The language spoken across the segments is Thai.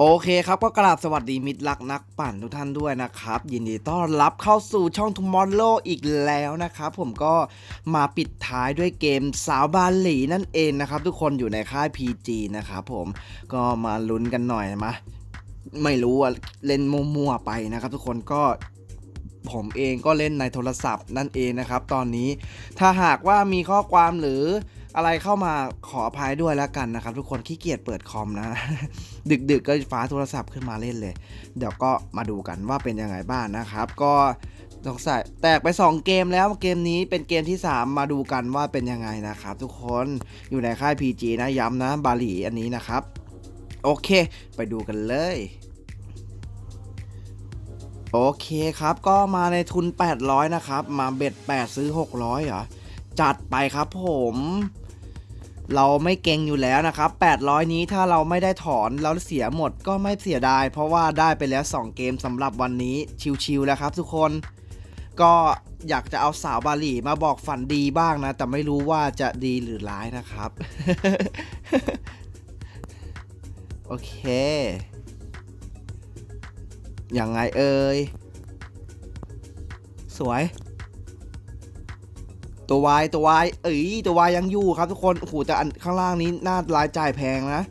โอเคครับก็กราบสวัสดีมิตรรักนักปั่นทุกท่านด้วยนะครับ ยินดีต้อนรับเข้าสู่ช่อง Tomorrow อีกแล้วนะครับผมก็มาปิดท้ายด้วยเกมสาวบาหลีนั่นเองนะครับ ทุกคนอยู่ในค่าย PG นะครับผมก็มาลุ้นกันหน่อยมาไม่รู้ว่าเล่นมั่วๆไปนะครับ ทุกคนก็ผมเองก็เล่นในโทรศัพท์นั่นเองนะครับ ตอนนี้ถ้าหากว่ามีข้อความหรือ อะไรเข้ามาขออภัยด้วยแล้วกันนะครับ ทุกคนขี้เกียจเปิดคอมนะ ดึกๆกก็ฟ้าโทรศัพท์ขึ้นมาเล่นเลย เดี๋ยวก็มาดูกันว่าเป็นยังไงบ้างนะครับ ก็สงสัยแตกไป 2 เกมแล้วเกมนี้เป็นเกมที่ 3 มาดูกันว่าเป็นยังไงนะครับ ทุกคนอยู่ในค่าย PG นะย้ำนะบาหลีอันนี้นะครับ โอเค ไปดูกันเลยโอเคครับก็มาในทุน 800 นะครับ มาเบ็ด 8 ซื้อ 600เหรอ จัดไปครับผม เราไม่เก่งอยู่แล้วนะครับ 800 นี้ถ้าเราไม่ได้ถอนแล้วเสียหมดก็ไม่เสียดาย เพราะว่าได้ไปแล้ว 2 เกมสำหรับวันนี้ชิวๆแล้วครับทุกคน ก็อยากจะเอาสาวบาหลีมาบอกฝันดีบ้างนะ แต่ไม่รู้ว่าจะดีหรือร้ายนะครับ โอเค อยังไงเอ่ย สวย ตัววายตัววายเอ้ยตัววายยังอยู่ครับทุกคนโอ้โหแต่อันข้างล่างนี้น่ารายจ่ายแพงนะ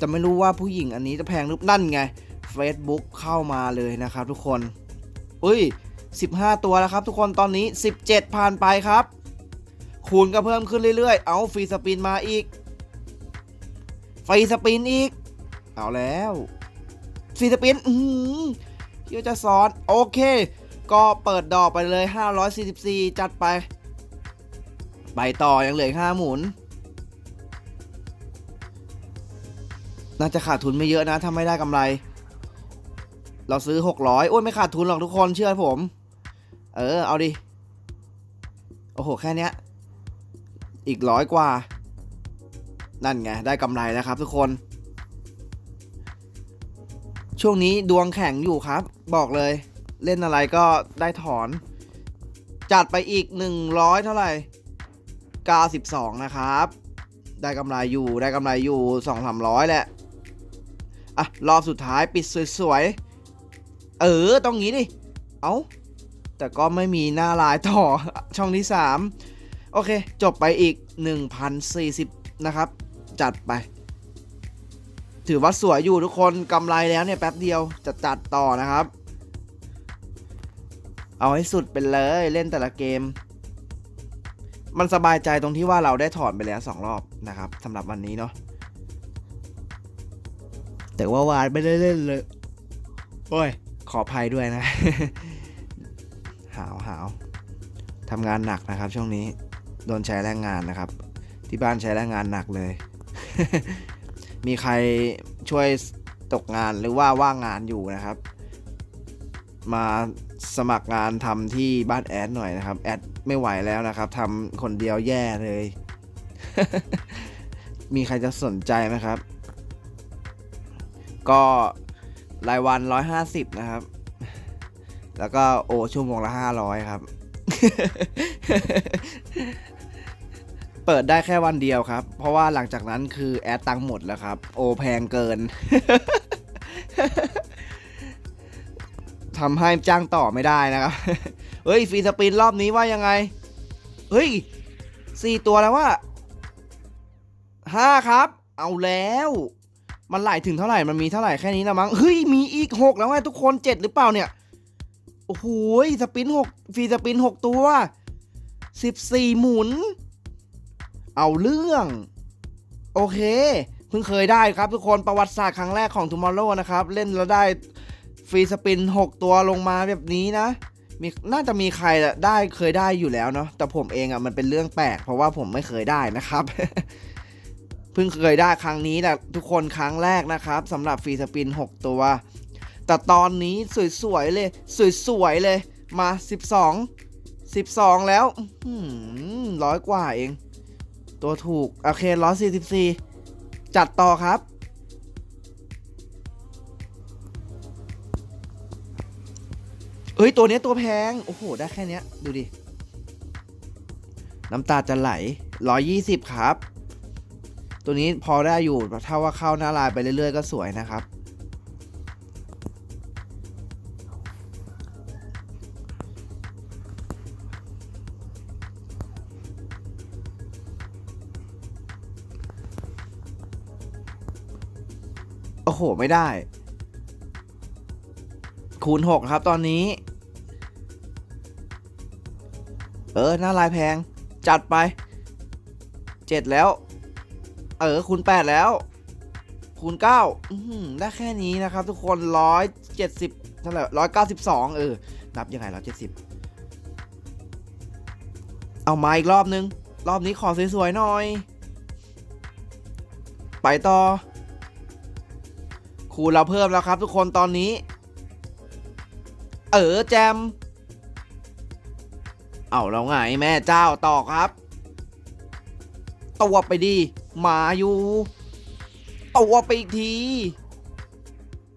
จะไม่รู้ว่าผู้หญิงอันนี้จะแพงหรือนั่นไง Facebook เข้ามาเลยนะครับทุกคนอุ้ย 15 ตัวแล้วครับ ทุกคนตอนนี้ 17 ผ่านไปครับ คูณก็เพิ่มขึ้นเรื่อยๆ เอาฟรีสปินมาอีกฟรีสปินอีก เอาแล้วฟรีสปินอือเดี๋ยวจะสอน โอเค ก็เปิดดอกไปเลย 544 จัดไป ไปต่อยังเหลือห้าหมุน น่าจะขาดทุนไม่เยอะนะถ้าไม่ได้กำไร เราซื้อ 600 โอ้ยไม่ขาดทุนหรอกทุกคนเชื่อผม เออ เอาดิ โอ้โห แค่เนี้ยอีกร้อยกว่า นั่นไง ได้กำไรแล้วครับทุกคน ช่วงนี้ดวงแข็งอยู่ครับ บอกเลย เล่นอะไรก็ได้ถอนจัดไปอีก 100 เท่าไหร่ 92 นะครับ ได้กำไรอยู่ได้กำไรอยู่ 2 300 แหละ อะ รอบสุดท้ายปิดสวยๆ เออ ต้องงี้ดิ เอา้า แต่ก็ไม่มีหน้าลายต่อช่องที่ 3 โอเค จบไปอีก 1,040 นะครับ จัดไป ถือว่าสวยอยู่ทุกคนกำไรแล้วเนี่ยแป๊บเดียวจะจัดต่อนะครับ เอาให้สุดไปเลยเล่นแต่ละเกม มันสบายใจตรงที่ว่าเราได้ถอนไปแล้วสองรอบนะครับสำหรับวันนี้เนาะแต่ว่าวานไม่ได้เล่นเลย โอ้ย ขออภัยด้วยนะ หาวหาวทำงานหนักนะครับ ช่วงนี้ โดนใช้แรงงานนะครับ ที่บ้านใช้แรงงานหนักเลย มีใครช่วยตกงานหรือว่าว่างงานอยู่นะครับ มาสมัครงานทำที่บ้านแอดหน่อยนะครับ แอดไม่ไหวแล้วนะครับทำคนเดียวแย่เลย มีใครจะสนใจไหมครับ ก็รายวัน 150 นะครับ แล้วก็โอชั่วโมงละ 500 ครับ เปิดได้แค่วันเดียวครับ เพราะว่าหลังจากนั้นคือแอดตังหมดแล้วครับ โอแพงเกิน ทำให้จ้างต่อไม่ได้นะครับ เฮ้ยฟรีสปินรอบนี้ว่ายังไง เฮ้ยสี่ตัวแล้วว่าห้าครับ เอาแล้ว มันไหลถึงเท่าไหร่มันมีเท่าไหร่แค่นี้นะมั้งเฮ้ยมีอีกหกแล้วไงทุกคนเจ็ดหรือเปล่าเนี่ยโอ้โหสปินหกฟรีสปินหกตัวสิบสี่หมุน เอาเรื่อง โอเคเพิ่งเคยได้ครับทุกคนประวัติศาสตร์ครั้งแรกของ Tomorrow นะครับ เล่นแล้วได้ ฟรีสปิน 6 ตัวลงมาแบบนี้นะมีน่าจะมีใครอะได้เคยได้อยู่แล้วเนาะแต่ผมเองอะมันเป็นเรื่องแปลกเพราะว่าผมไม่เคยได้นะครับ เพิ่งเคยได้ครั้งนี้แหละทุกคนครั้งแรกนะครับสำหรับฟรีสปิน 6 ตัว แต่ตอนนี้สวยๆเลย สวยๆเลยมา 12 12 แล้วร้อยกว่าเอง ตัวถูก โอเคร้อยสี่สิบสี่จัดต่อครับ เอ้ย ตัวนี้ตัวแพง โอ้โห ได้แค่นี้ดูดิ น้ำตาจะไหล 120 ครับ ตัวนี้พอได้อยู่ ถ้าว่าเข้าหน้าลายไปเรื่อยๆ ก็สวยนะครับ โอ้โห ไม่ได้ คูณ 6 ครับตอนนี้ เออ หน้าลายแพง จัดไป7แล้ว เออคูณ8แล้ว คูณ9อื้อหือได้แค่นี้นะครับ ทุกคน170เจ็ดสิบเท่าไหร่192เออ นับยังไง170เอามาอีกรอบนึง รอบนี้ขอสวยๆหน่อย ไปต่อ คูณเราเพิ่มแล้วครับ ทุกคนตอนนี้ เออแจม เอาเราไงแม่เจ้าต่อครับ ตัวไปดีมาอยู่ตัวไปอีกที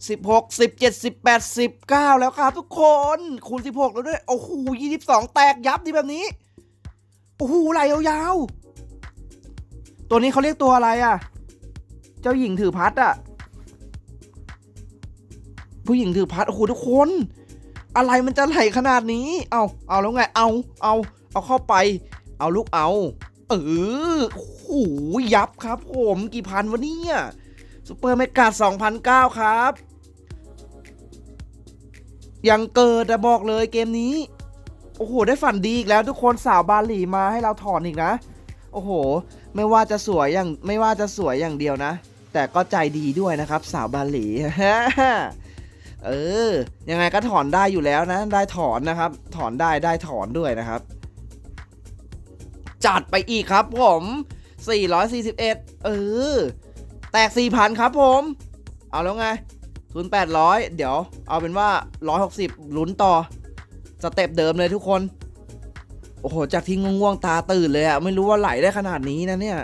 16 17 18 19 แล้วครับทุกคนคูณ 16 แล้วด้วย โอ้โห22 แตกยับดีแบบนี้ โอ้โหไหลยาวๆ ตัวนี้เขาเรียกตัวอะไรอะ เจ้าหญิงถือพัดอะ ผู้หญิงถือพัด โอ้โหทุกคน อะไรมันจะไหลขนาดนี้ เอาเอาแล้วไง เอา เอา เอาเข้าไป เอาลูกเอา เออโอ้โหยับครับผมกี่พันวะเนี่ยซูเปอร์เมกา2,009ครับ ยังเกิดอะบอกเลยเกมนี้ โอ้โห ได้ฝันดีอีกแล้วทุกคนสาวบาหลีมาให้เราถอนอีกนะ โอ้โห ไม่ว่าจะสวยอย่างไม่ว่าจะสวยอย่างเดียวนะ แต่ก็ใจดีด้วยนะครับ สาวบาหลี เออ ยังไงก็ถอนได้อยู่แล้วนะ ได้ถอนนะครับ ถอนได้ได้ถอนด้วยนะครับ จัดไปอีกครับผม 441 เออ แตก 4,000 ครับผม เอาแล้วไงทุน800 เดี๋ยวเอาเป็นว่า 160 ลุ้นต่อ สเต็ปเดิมเลยทุกคน โอ้โห จากที่ง่วงๆตาตื่นเลยอะไม่รู้ว่าไหลได้ขนาดนี้นะเนี่ย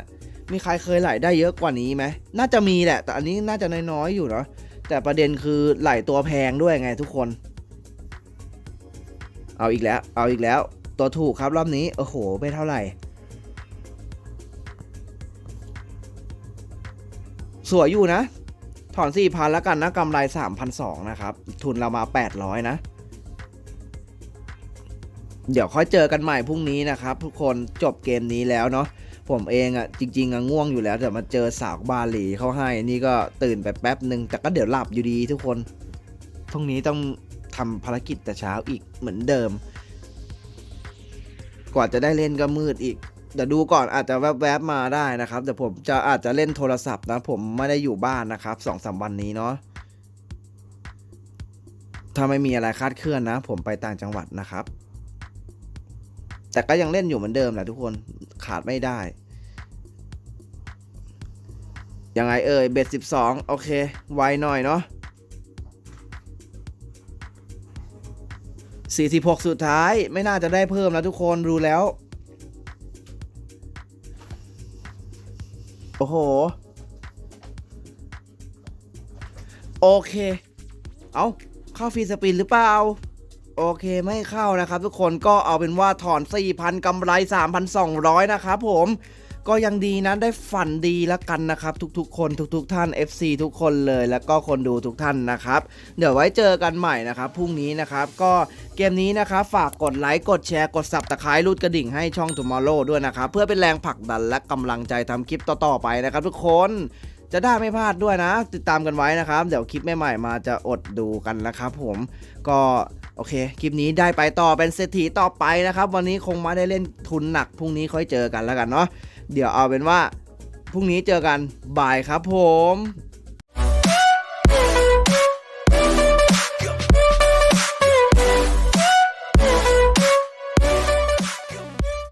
มีใครเคยไหลได้เยอะกว่านี้ไหม น่าจะมีแหละ แต่อันนี้น่าจะน้อยๆอยู่เนาะ แต่ประเด็นคือไหลตัวแพงด้วยไงทุกคน เอาอีกแล้ว เอาอีกแล้ว ตัวถูกครับรอบนี้ โอ้โห ไม่เท่าไหร่ สวยอยู่นะ ถอน 4,000 แล้วกันนะกำไร 3,200 นะครับ ทุนเรามา 800 นะ เดี๋ยวค่อยเจอกันใหม่พรุ่งนี้นะครับ ทุกคนจบเกมนี้แล้วเนาะ ผมเองอะ่ะจริงๆอะง่วงอยู่แล้ว แต่มาเจอสาวบาหลีเขาให้ นี่ก็ตื่นไปแป๊บหนึ่งแต่ก็เดี๋ยวหลับอยู่ดีทุกคนพรุ่งนี้ต้องทำภารกิจแต่เช้าอีกเหมือนเดิม กว่าจะได้เล่นก็มืดอีกเดี๋ยวดูก่อนอาจจะแวบๆมาได้นะครับแต่ผมจะอาจจะเล่นโทรศัพท์นะ ผมไม่ได้อยู่บ้านนะครับสองสามวันนี้เนาะถ้าไม่มีอะไรคาดเคลื่อนนะ ผมไปต่างจังหวัดนะครับ แต่ก็ยังเล่นอยู่เหมือนเดิมแหละทุกคนขาดไม่ได้ ยังไงเอ่ยเบ็ดสิบสองโอเค ไวหน่อยเนาะสี่สิบหกสุดท้ายไม่น่าจะได้เพิ่มแล้วทุกคนรู้แล้ว โอ้โห โอเค เอาเข้าฟรีสปินหรือเปล่า โอเคไม่เข้านะครับ ทุกคนก็เอาเป็นว่าถอน 4,000กำไร 3,200 นะครับผมก็ยังดีนะได้ฝันดีแล้วกันนะครับ ทุกๆ คนทุก ๆ ท่าน FC ทุกคนเลยแล้วก็คนดูทุกท่านนะครับ เดี๋ยวไว้เจอกันใหม่นะครับพรุ่งนี้นะครับ ก็เกมนี้นะครับ ฝากกดไลค์กดแชร์กดสับตะไคร้รูดกระดิ่งให้ช่อง Tomorrow ด้วยนะครับ เพื่อเป็นแรงผลักดันและกำลังใจทำคลิปต่อๆไปนะครับ ทุกคนจะได้ไม่พลาดด้วยนะ ติดตามกันไว้นะครับ เดี๋ยวคลิปใหม่ๆมาจะอดดูกันนะครับ ผมก็ โอเค คลิปนี้ได้ไปต่อเป็นเศรษฐีต่อไปนะครับ วันนี้คงมาได้เล่นทุนหนักพรุ่งนี้ค่อยเจอกันแล้วกันเนาะเดี๋ยวเอาเป็นว่าพรุ่งนี้เจอกันบ่ายครับผม